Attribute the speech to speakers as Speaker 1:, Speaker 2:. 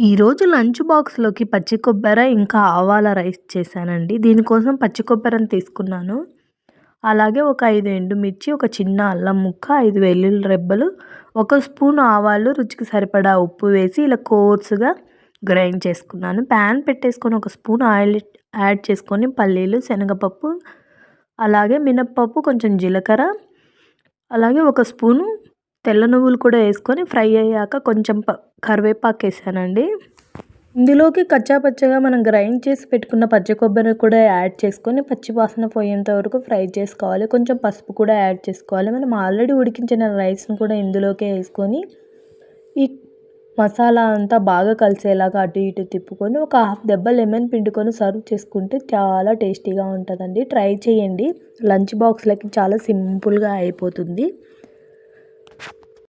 Speaker 1: ఈరోజు లంచ్ బాక్స్లోకి పచ్చి కొబ్బరి ఇంకా ఆవాల రైస్ చేశానండి. దీనికోసం పచ్చి కొబ్బరిని తీసుకున్నాను. అలాగే ఒక ఐదు ఎండుమిర్చి ఒక చిన్న అల్లం ముక్క ఐదు వెల్లుల్లి రెబ్బలు ఒక స్పూన్ ఆవాలు రుచికి సరిపడా ఉప్పు వేసి ఇలా కోర్సుగా గ్రైండ్ చేసుకున్నాను. ప్యాన్ పెట్టేసుకొని ఒక స్పూన్ ఆయిల్ యాడ్ చేసుకొని పల్లీలు శనగపప్పు అలాగే మినప్పప్పు కొంచెం జీలకర్ర అలాగే ఒక స్పూను తెల్ల నువ్వులు కూడా వేసుకొని ఫ్రై అయ్యాక కొంచెం ప కరివేపాకు వేసానండి. ఇందులోకి కచ్చా పచ్చగా మనం గ్రైండ్ చేసి పెట్టుకున్న పచ్చి కొబ్బరి కూడా యాడ్ చేసుకొని పచ్చి వాసన పోయేంత వరకు ఫ్రై చేసుకోవాలి. కొంచెం పసుపు కూడా యాడ్ చేసుకోవాలి. మనం ఆల్రెడీ ఉడికించిన రైస్ను కూడా ఇందులోకే వేసుకొని ఈ మసాలా అంతా బాగా కలిసేలాగా అటు ఇటు తిప్పుకొని ఒక హాఫ్ దెబ్బ లెమన్ పిండుకొని సర్వ్ చేసుకుంటే చాలా టేస్టీగా ఉంటుందండి. ట్రై చేయండి. లంచ్ బాక్స్లకి చాలా సింపుల్గా అయిపోతుంది.